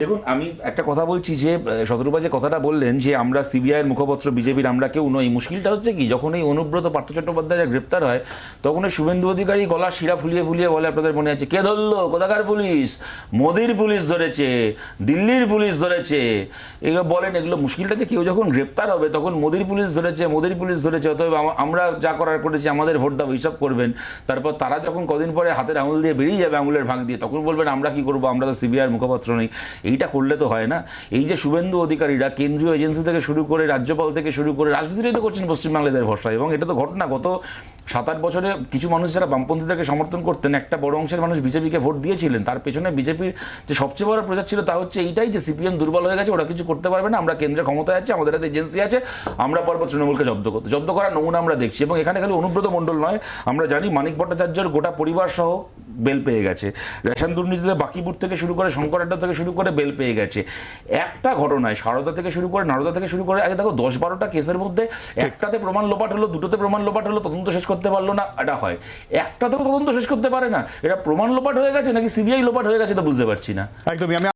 দেখুন, আমি একটা কথা বলছি যে শতরূপা যে কথাটা বললেন যে, আমরা সিবিআইয়ের মুখপত্র, বিজেপির, আমরা কেউ নই। মুশকিলটা হচ্ছে কি, যখন এই অনুব্রত পার্থ চট্টোপাধ্যায় গ্রেপ্তার হয়, তখন এই শুভেন্দু অধিকারী গলা শিরা ফুলিয়ে ফুলিয়ে বলে আপনাদের মনে আছে, কে ধরলো? কোথাকার পুলিশ? মোদির পুলিশ ধরেছে, দিল্লির পুলিশ ধরেছে। এগুলো বলেন, এগুলো মুশকিলটা যে কেউ যখন গ্রেপ্তার হবে, তখন মোদির পুলিশ ধরেছে, মোদির পুলিশ ধরেছে, অতএব আমরা যা করার করেছি, আমাদের ভোট দাও হিসাব করবেন। তারপর তারা যখন কদিন পরে হাতের আঙুল দিয়ে বেরিয়ে যাবে আঙুলের ভাগ দিয়ে, তখন বলবেন, আমরা কি করব? আমরা তো সিবিআইয়ের মুখপত্র নেই। এইটা করলে তো হয় না। এই যে শুভেন্দু অধিকারীরা কেন্দ্রীয় এজেন্সি থেকে শুরু করে রাজ্যপাল থেকে শুরু করে রাজনীতিটাই তো করছেন পশ্চিমবাংলাদেশের ভরসা এবং এটা তো ঘটনা, গত সাত আট বছরে কিছু মানুষ যারা বামপন্থীদেরকে সমর্থন করতেন একটা বড় অংশের মানুষ বিজেপিকে ভোট দিয়েছিলেন তার পেছনে বিজেপির যে সবচেয়ে বড় প্রচার ছিল তা হচ্ছে এইটাই যে সিপিএম দুর্বল হয়ে গেছে ওরা কিছু করতে পারবে না আমরা কেন্দ্রে ক্ষমতায় আছে আমাদের হাতে এজেন্সি আছে আমরা পর্ব তৃণমূলকে জব্দ করতে জব্দ করার নমুনা আমরা দেখছি এবং এখানে খালি অনুব্রত মণ্ডল নয় আমরা জানি মানিক ভট্টাচার্যের গোটা পরিবার সহ বেল পেয়ে গেছে রেশন দুর্নীতিতে বাকিপুর থেকে শুরু করে শঙ্কর আড্ডা থেকে শুরু করে বেল পেয়ে গেছে একটা ঘটনায় সারদা থেকে শুরু করে নারদা থেকে শুরু করে আগে দেখো দশ বারোটা কেসের মধ্যে একটাতে প্রমাণ লোপাট হলো দুটোতে প্রমাণ লোপাট হলো তদন্ত শেষ করতে পারল না, এটা হয়। একটা তো তদন্ত শেষ করতে পারে না। এটা প্রমাণ লোপাট হয়ে গেছে নাকি সিবিআই লোপাট হয়ে গেছে তো বুঝতে পারছি না। একদমই, আমি